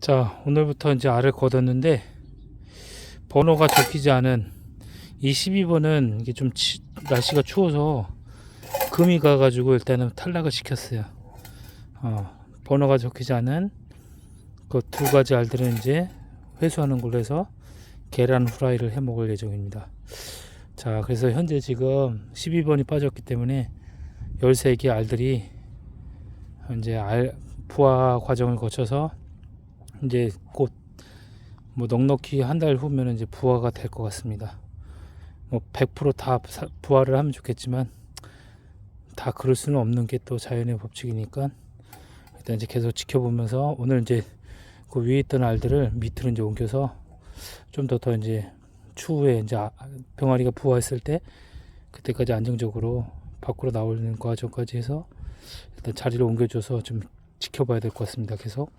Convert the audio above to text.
자, 오늘부터 이제 알을 걷었는데 번호가 적히지 않은 이 12번은 이게 좀 치- 날씨가 추워서 금이 가가지고 일단은 탈락을 시켰어요. 어, 번호가 적히지 않은 그 두 가지 알들은 이제 회수하는 걸로 해서 계란 후라이를 해 먹을 예정입니다. 자, 그래서 현재 지금 12번이 빠졌기 때문에 13개 알들이 이제 알 부화 과정을 거쳐서 이제 곧 뭐 넉넉히 한 달 후면 이제 부화가 될 것 같습니다. 뭐 100%다 부화를 하면 좋겠지만 다 그럴 수는 없는 게 또 자연의 법칙이니까 일단 이제 계속 지켜보면서 오늘 이제 그 위에 있던 알들을 밑으로 이제 옮겨서 좀 더 더 이제 추후에 이제 아- 병아리가 부화했을 때 그때까지 안정적으로 밖으로 나오는 과정까지 해서 일단 자리를 옮겨줘서 좀 지켜봐야 될 것 같습니다. 계속